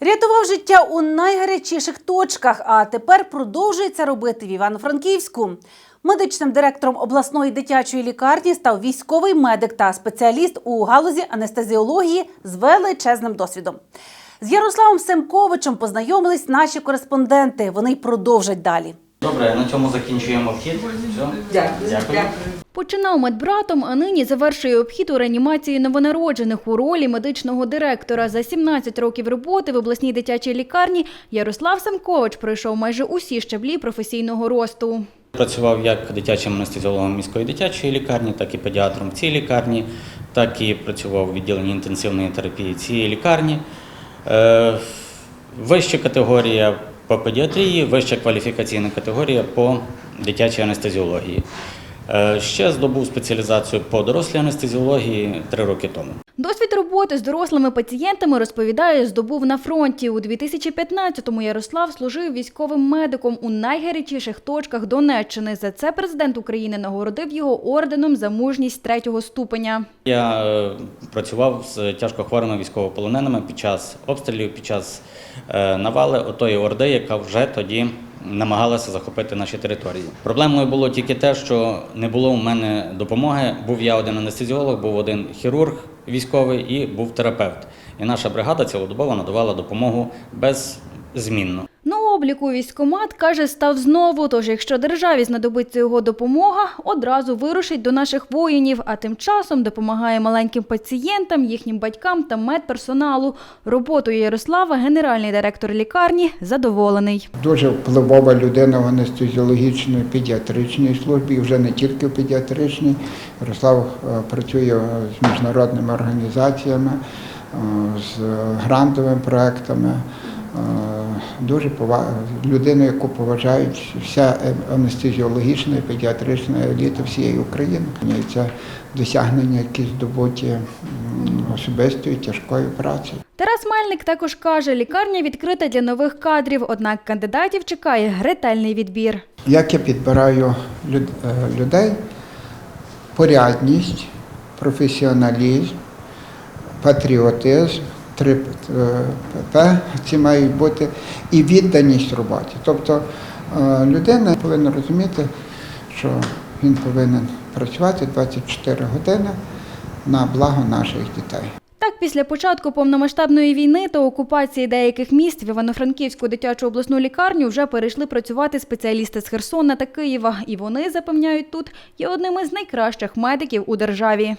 Рятував життя у найгарячіших точках, а тепер продовжує це робити в Івано-Франківську. Медичним директором обласної дитячої лікарні став військовий медик та спеціаліст у галузі анестезіології з величезним досвідом. З Ярославом Семковичем познайомились наші кореспонденти. Вони й продовжать далі. Добре, на цьому закінчуємо вхід. Все. Дякую. Починав медбратом, а нині завершує обхід у реанімації новонароджених у ролі медичного директора. За 17 років роботи в обласній дитячій лікарні Ярослав Самкович пройшов майже усі щаблі професійного росту. Працював як дитячим анестезіологом міської дитячої лікарні, так і педіатром в цій лікарні, так і працював у відділенні інтенсивної терапії цієї лікарні. Е, Вища категорія по педіатрії, вища кваліфікаційна категорія по дитячій анестезіології. Е, Ще здобув спеціалізацію по дорослій анестезіології три роки тому. Досвід роботи з дорослими пацієнтами, розповідає, здобув на фронті. У 2015-му Ярослав служив військовим медиком у найгарячіших точках Донеччини. За це президент України нагородив його орденом за мужність третього ступеня. Я е, працював з тяжкохворими військовополоненими під час обстрілів, під час е, навали отої орди, яка вже тоді намагалася захопити наші території. Проблемою було тільки те, що не було у мене допомоги. Був я один анестезіолог, був один хірург військовий і був терапевт. І наша бригада цілодобово надавала допомогу беззмінно. Обліку військомат, каже, став знову, тож якщо державі знадобиться його допомога, одразу вирушить до наших воїнів, а тим часом допомагає маленьким пацієнтам, їхнім батькам та медперсоналу. Роботою Ярослава генеральний директор лікарні задоволений. Дуже впливова людина в анестезіологічній педіатричній службі, вже не тільки в педіатричній. Ярослав е, працює з міжнародними організаціями, е, з грантовими проектами. Дуже пова... людина, яку поважають вся е- анестезіологічна і педіатрична еліта всієї України. І це досягнення якісь здобуті м, особистої тяжкою працею. Тарас Мельник також каже, лікарня відкрита для нових кадрів, однак кандидатів чекає ретельний відбір. Як я підбираю люд- е, людей? Порядність, професіоналізм, патріотизм, три е, П ці мають бути і відданість роботі. Тобто е, людина повинна розуміти, що він повинен працювати 24 години на благо наших дітей. Так, після початку повномасштабної війни та окупації деяких міст в Івано-Франківську дитячу обласну лікарню вже перейшли працювати спеціалісти з Херсона та Києва. І вони запевняють тут є одним із найкращих медиків у державі.